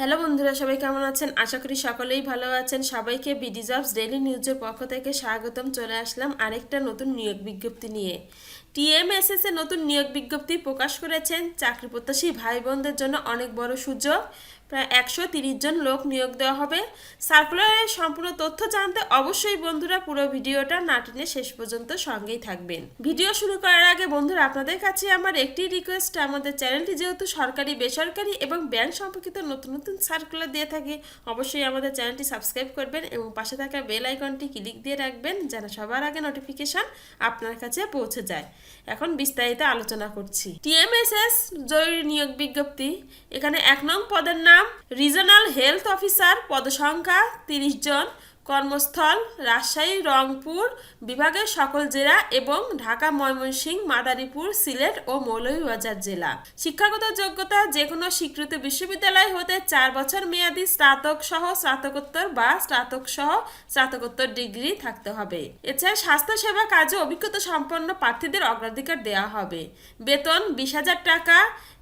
Hello বন্ধুরা, সবাই কেমন আছেন? আশা করি সকলেই ভালো আছেন। সবাইকে বিডিজবস ডেইলি নিউজের পক্ষ থেকে স্বাগতম। চলে আসলাম আরেকটা নতুন নিয়োগ বিজ্ঞপ্তি নিয়ে। টিএমএসএস এ নতুন নিয়োগ বিজ্ঞপ্তি প্রকাশ করেছেন চাকরি প্রত্যাশী ভাই বোনদের জন্য অনেক বড় সুযোগ। প্রায় একশো জন লোক নিয়োগ দেওয়া হবে। সার্কুলারের সম্পূর্ণ তথ্য জানতে অবশ্যই বন্ধুরা পুরো ভিডিওটা না টেনে শেষ পর্যন্ত সঙ্গেই থাকবেন। ভিডিও শুরু করার আগে বন্ধুরা, আপনাদের কাছে আমার একটি রিকোয়েস্ট আমাদের চ্যানেলটি যেহেতু সরকারি, বেসরকারি এবং ব্যাংক সম্পর্কিত নতুন নতুন সার্কুলার দিয়ে থাকে, অবশ্যই আমাদের চ্যানেলটি সাবস্ক্রাইব করবেন এবং পাশে থাকা বেল আইকনটি ক্লিক দিয়ে রাখবেন যেন সবার আগে নোটিফিকেশন আপনার কাছে পৌঁছে যায়। এখন বিস্তারিত আলোচনা করছি। টিএমএসএস জরুরি নিয়োগ বিজ্ঞপ্তি। এখানে এক নং পদের নাম রিজনাল হেলথ অফিসার পদসংখ্যা তিরিশ জন। কর্মস্থল, রাজশাহী, রংপুর বিভাগের সকল জেলা এবং ঢাকা, ময়মনসিংহ, মাদারীপুর, সিলেট ও মৌলভীবাজার জেলা। শিক্ষাগত যোগ্যতা যে কোনো স্বীকৃত বিশ্ববিদ্যালয় হতে চার বছর মেয়াদী স্নাতক সহ স্নাতকোত্তর বা স্নাতক সহ স্নাতকোত্তর ডিগ্রি থাকতে হবে। এছাড়া স্বাস্থ্যসেবা কাজে অভিজ্ঞতা সম্পন্ন প্রার্থীদের অগ্রাধিকার দেওয়া হবে। বেতন বিশ হাজার টাকা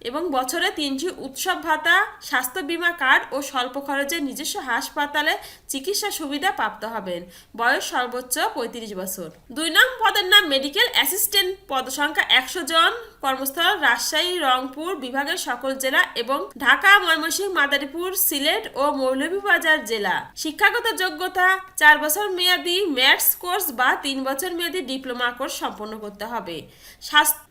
এবং বছরে তিনটি উৎসব ভাতা, স্বাস্থ্য বীমা কার্ড ও স্বল্প খরচে নিজস্ব হাসপাতালে চিকিৎসা সুবিধা প্রাপ্ত হবেন। বয়স সর্বোচ্চ পঁয়ত্রিশ বছর। দুই নং পদের নাম মেডিকেল অ্যাসিস্ট্যান্ট। পদসংখ্যা একশো জন। কর্মস্থল রাজশাহী, রংপুর বিভাগের সকল জেলা এবং ঢাকা, ময়মনসিংহ, মাদারীপুর, সিলেট ও মৌলভীবাজার জেলা। শিক্ষাগত যোগ্যতা, চার বছর মেয়াদি ম্যাথস কোর্স বা তিন বছর মেয়াদি ডিপ্লোমা কোর্স সম্পন্ন করতে হবে।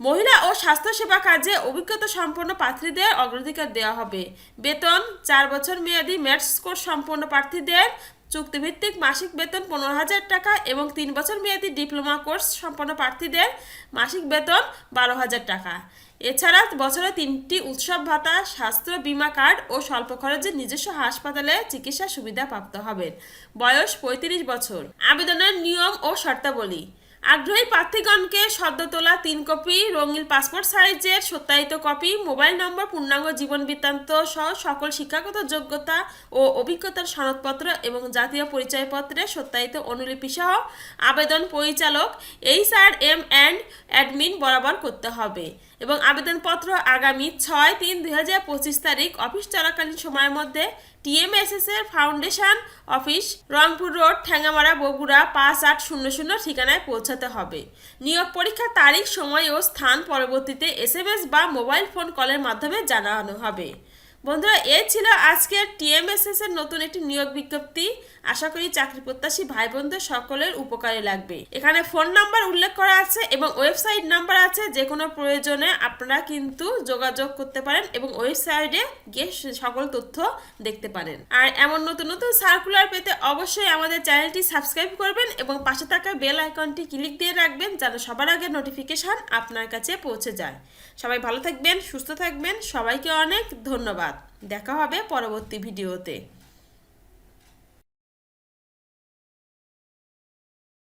মহিলা ও স্বাস্থ্যসেবা কাজে অভিজ্ঞতা সম্পন্ন প্রার্থীদের অগ্রাধিকার দেওয়া হবে। বেতন, চার বছর মেয়াদি ম্যাথস কোর্স সম্পন্ন প্রার্থীদের চুক্তিভিত্তিক মাসিক বেতন পনেরো হাজার টাকা এবং তিন বছর মেয়াদী ডিপ্লোমা কোর্স সম্পন্ন প্রার্থীদের মাসিক বেতন বারো হাজার টাকা। এছাড়া বছরে তিনটি উৎসব ভাতা, স্বাস্থ্য বিমা কার্ড ও স্বল্প খরচে নিজস্ব হাসপাতালে চিকিৎসা সুবিধা প্রাপ্ত হবেন। বয়স পঁয়ত্রিশ বছর। আবেদনের নিয়ম ও শর্তাবলী। আগ্রহী প্রার্থীগণকে সদ্য তোলা তিন কপি, রঙিন পাসপোর্ট সাইজের সত্যায়িত কপি, মোবাইল নম্বর, পূর্ণাঙ্গ জীবন বৃত্তান্ত সহ সকল শিক্ষাগত যোগ্যতা ও অভিজ্ঞতার সনদপত্র এবং জাতীয় পরিচয়পত্রের সত্যায়িত অনুলিপি সহ আবেদন পরিচালক H R M and admin বরাবর করতে হবে এবং আবেদনপত্র আগামী ছয় তিন দুই তারিখ অফিস চলাকালীন সময়ের মধ্যে টিএমএসএস এর foundation office, Rangpur road Thengamara Bogura, পাঁচ আট শূন্য শূন্য ঠিকানায় পৌঁছাতে হবে। নিয়োগ পরীক্ষার তারিখ, সময় ও স্থান পরবর্তীতে এসএমএস বা মোবাইল ফোন কলের মাধ্যমে জানানো হবে। বন্ধুরা, এ ছিল আজকের টিএমএসএস এর নতুন একটি নিয়োগ বিজ্ঞপ্তি। আশা করি চাকরি প্রত্যাশী ভাই বোনদের সকলের উপকারে লাগবে। এখানে ফোন নাম্বার উল্লেখ করা আছে এবং ওয়েবসাইট নাম্বার আছে যে কোনো প্রয়োজনে আপনারা কিন্তু যোগাযোগ করতে পারেন এবং ওয়েবসাইটে গিয়ে সকল তথ্য দেখতে পারেন। আর এমন নতুন নতুন সার্কুলার পেতে অবশ্যই আমাদের চ্যানেলটি সাবস্ক্রাইব করবেন এবং পাশে থাকা বেল আইকনটি ক্লিক দিয়ে রাখবেন, যেন সবার আগে নোটিফিকেশন আপনার কাছে পৌঁছে যায়। সবাই ভালো থাকবেন, সুস্থ থাকবেন। সবাইকে অনেক ধন্যবাদ। দেখা হবে পরবর্তী ভিডিওতে।